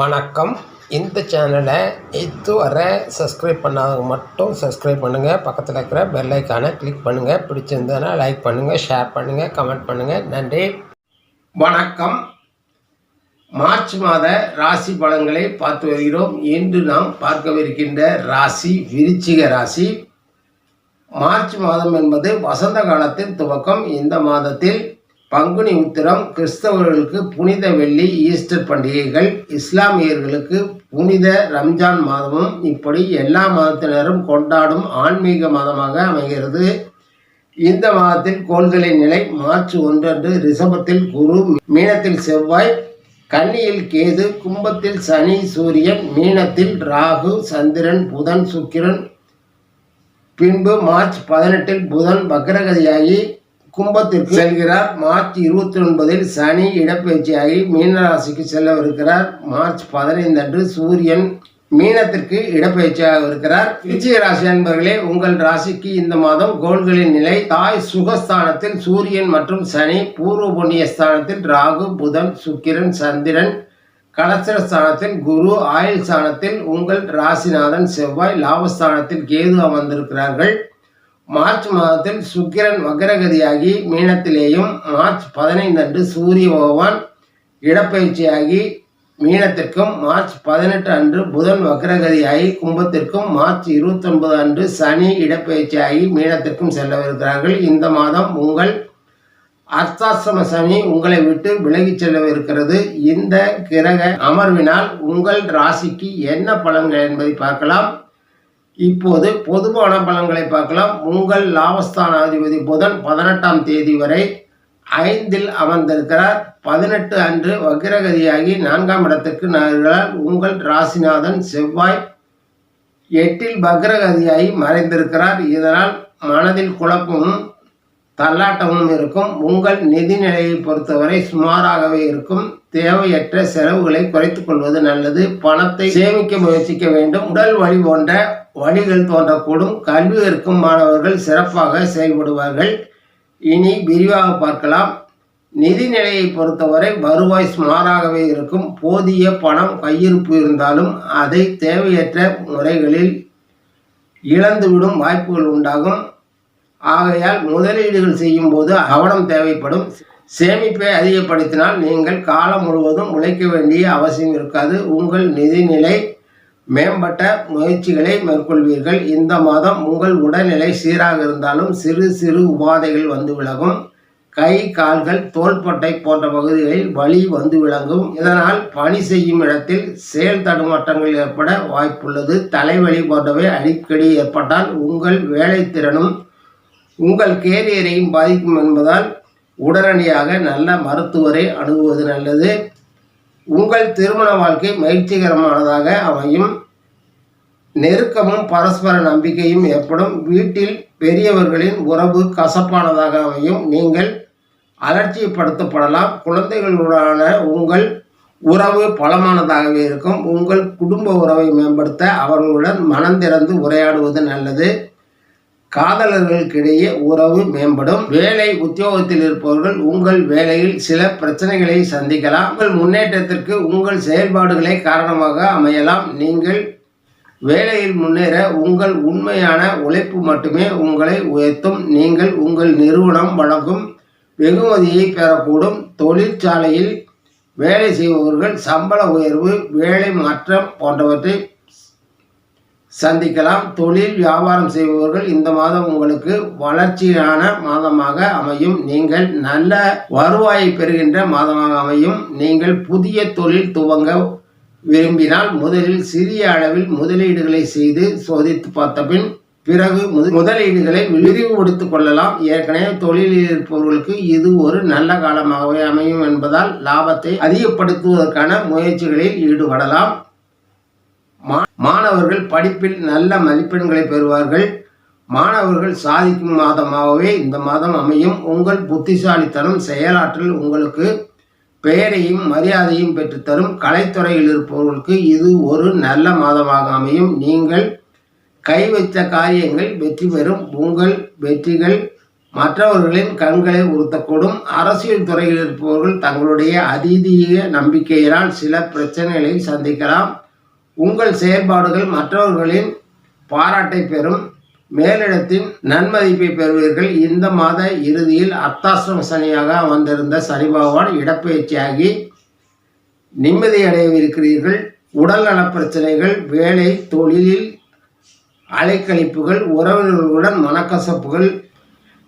வணக்கம். இந்த சேனலை இதுவரை சப்ஸ்கிரைப் பண்ணாதவங்க மட்டும் சப்ஸ்கிரைப் பண்ணுங்கள் பக்கத்தில் இருக்கிற பெல் ஐக்கானை கிளிக் பண்ணுங்கள் பிடிச்சிருந்ததுன்னா லைக் பண்ணுங்கள் ஷேர் பண்ணுங்கள் கமெண்ட் பண்ணுங்கள் நன்றி. வணக்கம். மார்ச் மாத ராசி பலன்களை பார்த்து வருகிறோம். இன்று நாம் பார்க்கவிருக்கின்ற ராசி விருச்சிக ராசி. மார்ச் மாதம் என்பது வசந்த காலத்தின் துவக்கம். இந்த மாதத்தில் பங்குனி உத்திரம் கிறிஸ்தவர்களுக்கு புனித வெள்ளி ஈஸ்டர் பண்டிகைகள் இஸ்லாமியர்களுக்கு புனித ரம்ஜான் மாதமும் இப்படி எல்லா மதத்தினரும் கொண்டாடும் ஆன்மீக மாதமாக அமைகிறது. இந்த மாதத்தில் கோள்களின் நிலை மார்ச் ஒன்றன்று ரிஷபத்தில் குரு மீனத்தில் செவ்வாய் கன்னியில் கேது கும்பத்தில் சனி சூரியன் மீனத்தில் ராகு சந்திரன் புதன் சுக்கிரன். பின்பு மார்ச் பதினெட்டில் புதன் வக்ரகதியாகி கும்பத்திற்கு செல்கிறார். மார்ச் இருபத்தி ஒன்பதில் சனி இடப்பெயர்ச்சியாகி மீனராசிக்கு செல்லவிருக்கிறார். மார்ச் பதினைந்து அன்று சூரியன் மீனத்திற்கு இடப்பெயர்ச்சியாக இருக்கிறார். விஜய ராசி அன்பர்களே உங்கள் ராசிக்கு இந்த மாதம் கோள்களின் நிலை தாய் சுகஸ்தானத்தில் சூரியன் மற்றும் சனி பூர்வ புண்ணிய ஸ்தானத்தில் ராகு புதன் சுக்கிரன் சந்திரன் கலசர ஸ்தானத்தில் குரு ஆயுள் ஸ்தானத்தில் உங்கள் ராசிநாதன் செவ்வாய் லாபஸ்தானத்தில் கேது அமர்ந்திருக்கிறார்கள். மார்ச் மாதத்தில் சுக்கிரன் வக்ரகதியாகி மீனத்திலேயும் மார்ச் பதினைந்து அன்று சூரிய பகவான் இடப்பயிற்சியாகி மீனத்திற்கும் மார்ச் பதினெட்டு அன்று புதன் வக்ரகதியாகி கும்பத்திற்கும் மார்ச் இருபத்தொன்பது அன்று சனி இடப்பயிற்சியாகி மீனத்திற்கும் செல்லவிருக்கிறார்கள். இந்த மாதம் உங்கள் அர்த்தாசிரம சனி உங்களை விட்டு விலகிச் செல்லவிருக்கிறது. இந்த கிரக அமர்வினால் உங்கள் ராசிக்கு என்ன பலன்கள் என்பதை பார்க்கலாம். இப்போது பொதுவான பலன்களை பார்க்கலாம். உங்கள் லாபஸ்தான அதிபதி புதன் பதினெட்டாம் தேதி வரை ஐந்தில் அமர்ந்திருக்கிறார். பதினெட்டு அன்று வக்கிரகதியாகி நான்காம் இடத்திற்கு நகர்கிறார். உங்கள் ராசிநாதன் செவ்வாய் எட்டில் வக்ரகதியாகி மறைந்திருக்கிறார். இதனால் மனதில் குழப்பமும் தள்ளாட்டமும் இருக்கும். உங்கள் நிதி நிலையை பொறுத்தவரை சுமாராகவே இருக்கும். தேவையற்ற செலவுகளை குறைத்துக் கொள்வது நல்லது. பணத்தை சேமிக்க முயற்சிக்க வேண்டும். உடல் வழி போன்ற வழிகள் தோன்றக்கூடும் கல்வி இருக்கும் மாணவர்கள் சிறப்பாக செயல்படுவார்கள். இனி விரிவாக பார்க்கலாம். நிதி நிலையை பொறுத்தவரை வருவாய் சுமாராகவே இருக்கும். போதிய பணம் கையிருப்பு இருந்தாலும் அதை தேவையற்ற முறைகளில் இழந்துவிடும் வாய்ப்புகள் உண்டாகும். ஆகையால் முதலீடுகள் செய்யும் போது கவனம் தேவைப்படும். சேமிப்பை அதிகப்படுத்தினால் நீங்கள் காலம் முழுவதும் உழைக்க வேண்டிய அவசியம் இருக்காது. உங்கள் நிதிநிலை மேம்பட்ட முயற்சிகளை மேற்கொள்வீர்கள். இந்த மாதம் உங்கள் உடல்நிலை சீராக இருந்தாலும் சிறு சிறு உபாதைகள் வந்து விலகும். கை கால்கள் தோள்பட்டை போன்ற பகுதிகளில் வலி வந்து விளங்கும். இதனால் பணி செய்யும் இடத்தில் செயல் தடுமாற்றங்கள் ஏற்பட வாய்ப்புள்ளது. தலைவலி போன்றவை அடிக்கடி ஏற்பட்டால் உங்கள் வேலைத்திறனும் உங்கள் கேரியரையும் பாதிக்கும் என்பதால் உடனடியாக நல்ல மருத்துவரை அணுகுவது நல்லது. உங்கள் திருமண வாழ்க்கை மகிழ்ச்சிகரமானதாக அமையும். நெருக்கமும் பரஸ்பர நம்பிக்கையும் ஏற்படும். வீட்டில் பெரியவர்களின் உறவு கசப்பானதாக அமையும். நீங்கள் அலட்சியப்படுத்தப்படலாம். குழந்தைகளுடனான உங்கள் உறவு பலமானதாகவே இருக்கும். உங்கள் குடும்ப உறவை மேம்படுத்த அவர்களுடன் மனம் திறந்து உரையாடுவது நல்லது. காதலர்களுக்கிடையே உறவு மேம்படும். வேலை உத்தியோகத்தில் இருப்பவர்கள் உங்கள் வேலையில் சில பிரச்சனைகளை சந்திக்கலாம். உங்கள் முன்னேற்றத்திற்கு உங்கள் செயல்பாடுகளே காரணமாக அமையலாம். நீங்கள் வேலையில் முன்னேற உங்கள் உண்மையான உழைப்பு மட்டுமே உங்களை உயர்த்தும். நீங்கள் உங்கள் நிறுவனம் வழங்கும் வெகுமதியை பெறக்கூடும். தொழிற்சாலையில் வேலை செய்பவர்கள் சம்பள உயர்வு வேலை மாற்றம் போன்றவற்றை சந்திக்கலாம். தொழில் வியாபாரம் செய்பவர்கள் இந்த மாதம் உங்களுக்கு வளர்ச்சியான மாதமாக அமையும். நீங்கள் நல்ல வருவாயை பெறுகின்ற மாதமாக அமையும். நீங்கள் புதிய தொழில் துவங்க விரும்பினால் முதலில் சிறிய அளவில் முதலீடுகளை செய்து சோதித்து பார்த்த பின் பிறகு முத- முதலீடுகளை விரிவுபடுத்திக் கொள்ளலாம். ஏற்கனவே தொழிலில் இருப்பவர்களுக்கு இது ஒரு நல்ல காலமாகவே அமையும் என்பதால் லாபத்தை அதிகப்படுத்துவதற்கான முயற்சிகளில் ஈடுபடலாம். மா- மாணவர்கள் படிப்பில் நல்ல மதிப்பெண்களை பெறுவார்கள். மாணவர்கள் சாதிக்கும் மாதமாகவே இந்த மாதம் அமையும். உங்கள் புத்திசாலித்தனம் செயலாற்றல் உங்களுக்கு பெயரையும் மரியாதையும் பெற்றுத்தரும் கலைத்துறையில் இருப்பவர்களுக்கு இது ஒரு நல்ல மாதமாக அமையும். நீங்கள் கை வைத்த காரியங்கள் வெற்றி பெறும். உங்கள் வெற்றிகள் மற்றவர்களின் கண்களை உறுத்தக்கூடும். அரசியல் துறையில் இருப்பவர்கள் தங்களுடைய அதீதீக நம்பிக்கையினால் சில பிரச்சனைகளை சந்திக்கலாம். உங்கள் செயல்பாடுகள் மற்றவர்களின் பாராட்டை பெறும். மேலிடத்தின் நன்மதிப்பை பெறுவீர்கள். இந்த மாத இறுதியில் அர்த்தாசிரம சனியாக அமர்ந்திருந்த சனி பகவான் இடப்பெயர்ச்சியாகி நிம்மதியடையவிருக்கிறீர்கள். உடல் நலப் பிரச்சனைகள் வேலை தொழிலில் அலைக்கழிப்புகள் உறவினர்களுடன் மனக்கசப்புகள்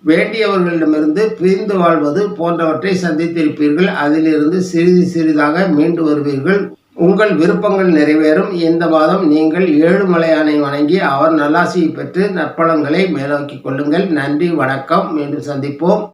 வேண்டியவர்களிடமிருந்து பிரிந்து வாழ்வது போன்றவற்றை சந்தித்திருப்பீர்கள். அதிலிருந்து சிறிது சிறிதாக மீண்டு வருவீர்கள். உங்கள் விருப்பங்கள் நிறைவேறும். இந்த மாதம் நீங்கள் ஏழுமலையானை வணங்கி அவர் நல்லாசியை பெற்று நற்பலன்களை மேலோக்கிக் கொள்ளுங்கள். நன்றி வணக்கம். மீண்டும் சந்திப்போம்.